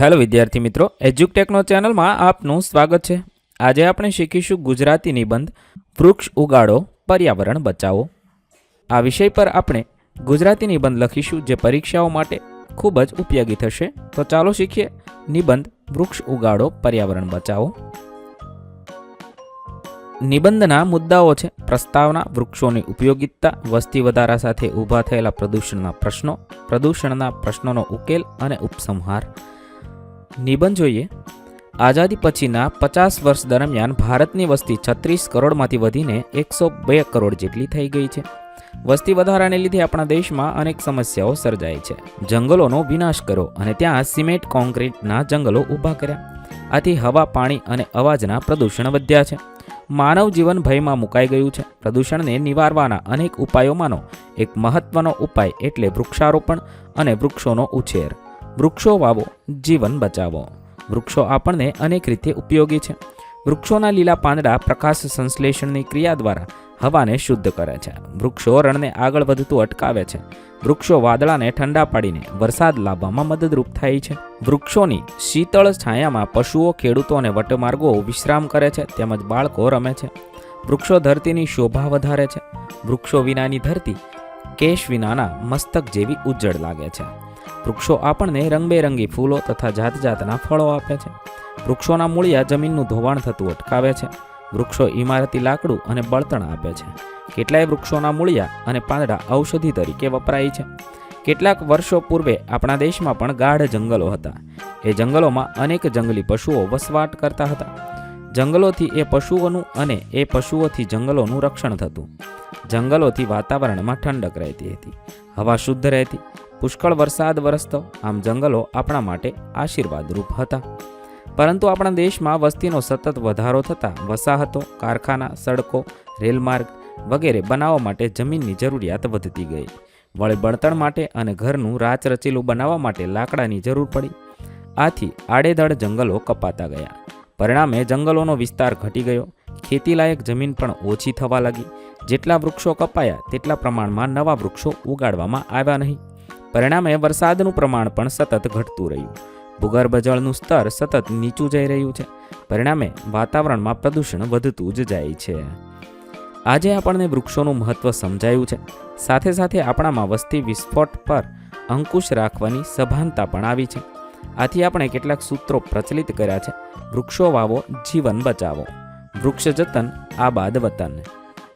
Hello વિદ્યાર્થી મિત્રો એજ્યુકટેકનો ચેનલમાં આપનું સ્વાગત છે. આજે આપણે શીખીશું ગુજરાતી નિબંધ, વૃક્ષ ઉગાડો, પર્યાવરણ બચાવો. આ વિષય પર આપણે ગુજરાતી નિબંધ લખીશું જે પરીક્ષાઓ માટે ખૂબ જ ઉપયોગી થશે. તો ચાલો શીખીએ. નિબંધ, વૃક્ષ ઉગાડો, પર્યાવરણ બચાવો. નિબંધના મુદ્દાઓ છે પ્રસ્તાવના, વૃક્ષોની ઉપયોગિતા, વસ્તી વધારા સાથે ઊભા થયેલા પ્રદૂષણના પ્રશ્નો, પ્રદૂષણના પ્રશ્નોનો ઉકેલ અને ઉપસંહાર. નિબંધ જોઈએ. આઝાદી પછીના પચાસ વર્ષ દરમિયાન ભારતની વસ્તી છત્રીસ કરોડમાંથી વધીને એકસો બે કરોડ જેટલી થઈ ગઈ છે. વસ્તી વધારાને લીધે આપણા દેશમાં અનેક સમસ્યાઓ સર્જાય છે. જંગલોનો વિનાશ કરો અને ત્યાં સિમેન્ટ કોન્ક્રીટના જંગલો ઊભા કર્યા. આથી હવા, પાણી અને અવાજના પ્રદૂષણ વધ્યા છે. માનવ જીવન ભયમાં મુકાઈ ગયું છે. પ્રદૂષણને નિવારવાના અનેક ઉપાયોમાંનો એક મહત્વનો ઉપાય એટલે વૃક્ષારોપણ અને વૃક્ષોનો ઉછેર. વૃક્ષો વાવો, જીવન બચાવો. વૃક્ષો આપણને અનેક રીતે ઉપયોગી છે. વૃક્ષોના લીલા પાંદડા પ્રકાશ સંશ્લેષણની ક્રિયા દ્વારા હવાને શુદ્ધ કરે છે. વૃક્ષો રણને આગળ વધતું અટકાવે છે. વૃક્ષો વાદળાને ઠંડા પાડીને વરસાદ લાવવામાં મદદરૂપ થાય છે. વૃક્ષોની શીતળ છાયામાં પશુઓ, ખેડૂતો અને વટમાર્ગો વિશ્રામ કરે છે તેમજ બાળકો રમે છે. વૃક્ષો ધરતીની શોભા વધારે છે. વૃક્ષો વિનાની ધરતી કેશ વિનાના મસ્તક જેવી ઉજ્જળ લાગે છે. વૃક્ષો આપણને રંગબેરંગી ફૂલો તથા જાત જાતના ફળો આપે છે. વૃક્ષોના મૂળિયા જમીનનું ધોવાણ થતું અટકાવે છે. વૃક્ષો ઇમારતી લાકડું અને બળતણ આપે છે. કેટલાય વૃક્ષોના મૂળિયા અને પાંદડા ઔષધિ તરીકે વપરાય છે. કેટલાક વર્ષો પૂર્વે આપણા દેશમાં પણ ગાઢ જંગલો હતા. એ જંગલોમાં અનેક જંગલી પશુઓ વસવાટ કરતા હતા. જંગલોથી એ પશુઓનું અને એ પશુઓથી જંગલોનું રક્ષણ થતું. જંગલોથી વાતાવરણમાં ઠંડક રહેતી હતી. હવા શુદ્ધ રહેતી. પુષ્કળ વરસાદ વરસતો. આમ જંગલો આપણા માટે આશીર્વાદરૂપ હતા. પરંતુ આપણા દેશમાં વસ્તીનો સતત વધારો થતાં વસાહતો, કારખાના, સડકો, રેલમાર્ગ વગેરે બનાવવા માટે જમીનની જરૂરિયાત વધતી ગઈ. વળી બળતણ માટે અને ઘરનું રાચ રચેલું બનાવવા માટે લાકડાની જરૂર પડી. આથી આડેધડ જંગલો કપાતા ગયા. પરિણામે જંગલોનો વિસ્તાર ઘટી ગયો. ખેતીલાયક જમીન પણ ઓછી થવા લાગી. જેટલા વૃક્ષો કપાયા, તેટલા પ્રમાણમાં નવા વૃક્ષો ઉગાડવામાં આવ્યા નહીં. પરિણામે વરસાદનું પ્રમાણ પણ સતત ઘટતું રહ્યું. ભૂગર્ભ જળનું સ્તર સતત નીચું જઈ રહ્યું છે. પરિણામે વાતાવરણમાં પ્રદૂષણ વધતું જ જાય છે. આજે આપણને વૃક્ષોનું મહત્ત્વ સમજાયું છે. સાથે સાથે આપણામાં વસ્તી વિસ્ફોટ પર અંકુશ રાખવાની સભાનતા પણ આવી છે. આથી આપણે કેટલાક સૂત્રો પ્રચલિત કર્યા છે. વૃક્ષો વાવો, જીવન બચાવો. વૃક્ષ જતન, આબાદ વતન.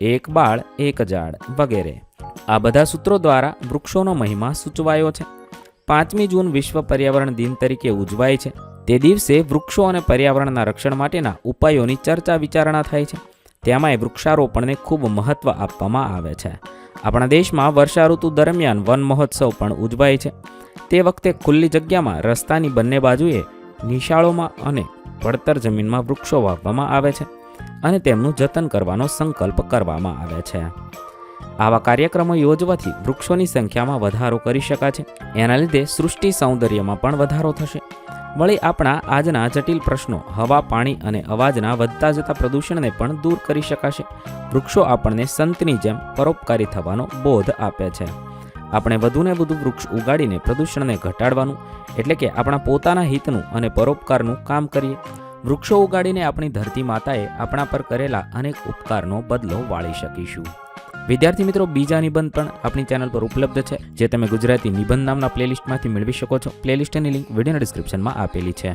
એક બાળ, એક ઝાડ વગેરે. આ બધા સૂત્રો દ્વારા વૃક્ષોનો મહિમા સૂચવાયો છે. પાંચમી જૂન વિશ્વ પર્યાવરણ દિન તરીકે ઉજવાય છે. તે દિવસે વૃક્ષો અને પર્યાવરણના રક્ષણ માટેના ઉપાયોની ચર્ચા વિચારણા થાય છે. તેમાંય વૃક્ષારોપણને ખૂબ મહત્ત્વ આપવામાં આવે છે. આપણા દેશમાં વર્ષા ઋતુ દરમિયાન વન મહોત્સવ પણ ઉજવાય છે. તે વખતે ખુલ્લી જગ્યામાં રસ્તાની બંને બાજુએ નિશાળોમાં અને પડતર જમીનમાં વૃક્ષો વાવવામાં આવે છે અને તેમનું જતન કરવાનો સંકલ્પ કરવામાં આવે છે. આવા કાર્યક્રમો યોજવાથી વૃક્ષોની સંખ્યામાં વધારો કરી શકાશે. એના લીધે સૃષ્ટિ સૌંદર્યમાં પણ વધારો થશે. વળી આપણા આજના જટિલ પ્રશ્નો હવા, પાણી અને અવાજના વધતા જતા પ્રદૂષણને પણ દૂર કરી શકાશે. વૃક્ષો આપણને સંતની જેમ પરોપકારી થવાનો બોધ આપે છે. આપણે વધુને વધુ વૃક્ષ ઉગાડીને પ્રદૂષણને ઘટાડવાનું, એટલે કે આપણા પોતાના હિતનું અને પરોપકારનું કામ કરીએ. વૃક્ષો ઉગાડીને આપણી ધરતી માતાએ આપણા પર કરેલા અનેક ઉપકારનો બદલો વાળી શકીશું. વિદ્યાર્થી મિત્રો, બીજા નિબંધ પણ આપણી ચેનલ પર ઉપલબ્ધ છે, જે તમે ગુજરાતી નિબંધ નામના પ્લેલિસ્ટમાંથી મેળવી શકો છો. પ્લેલિસ્ટની લિંક વિડીયોના ડિસ્ક્રિપ્શનમાં આપેલી છે.